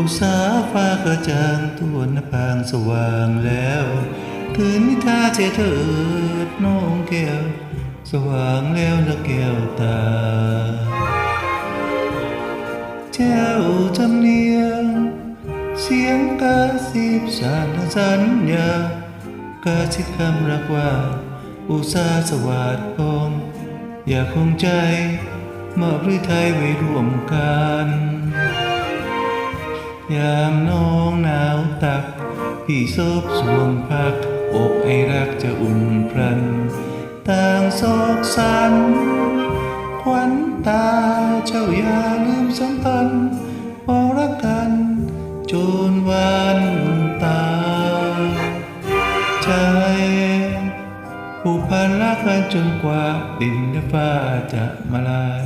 อุสาฟ้ากระจ่างตัวนภางสว่างแล้วคืนนิทาเจเถิดน้องแก้ว สว่างแล้วนะแก้วตาแจ้วจำเนียง เสียงกระซิบสารสัญญากระชิดคำรักว่า อุตสาสวัสดิ์พงอยากคงใจมอบหรือไทยไว้ร่วมกัน ยามน้องหนาวตัก พี่ซบสวงพัก อกไอรักจะอุ่นพรัน ต่างโศกสันควันตาเจ้าอย่าลืมสัมพันธ์พอรักกันจนวันตายใจผูกพันรักกันจนกว่าดินและฟ้าจะมาลาย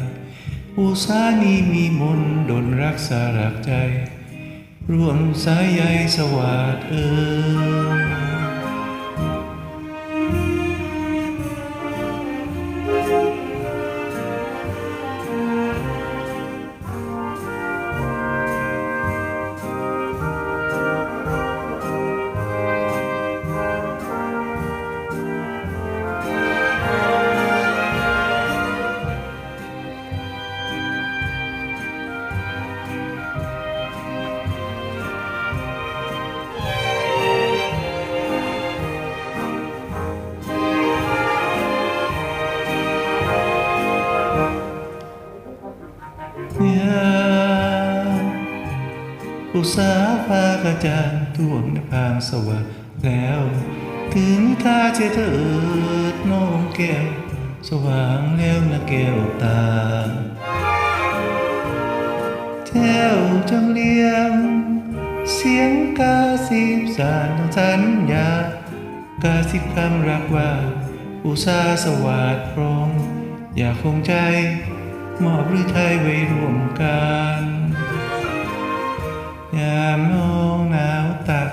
อุสานีมีมนดนรักษารักใจ ร่วมสายใยสวัสดเอ่ย อุสาฟ้ากระจางท่วงนภางสว่างแล้ว ถึงข้าเจเถิดน้องแก้ว สว่างแล้วนะแก้วตาแก้วจำเลียง เสียงกาสิบสารสัญญากาสิบคำรักว่า อุสาสวัสดพร้อมอยากคงใจ มอบหรือไทยไว้ร่วมกัน ยามน้องหนาวตัก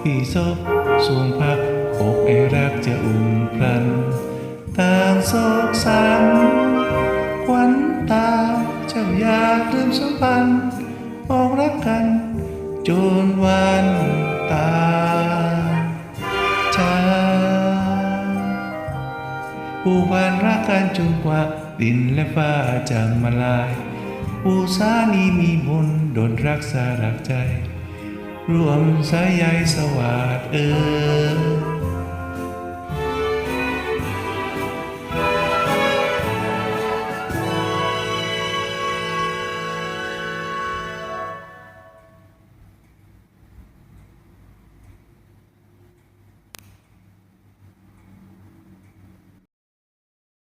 พี่ซบสวงพักอกไอรักจะอุ่นพลันต่างโศกสันควันตาเจ้าอยากลืมสัมพันธ์บอกรักกัน จนวันตาจากผู้พันรักกันจนกว่าดินและฟ้าจะมาลาย ผู้สานีมีบุญดนรักษารักใจ รวมสายใยสวัสดเออ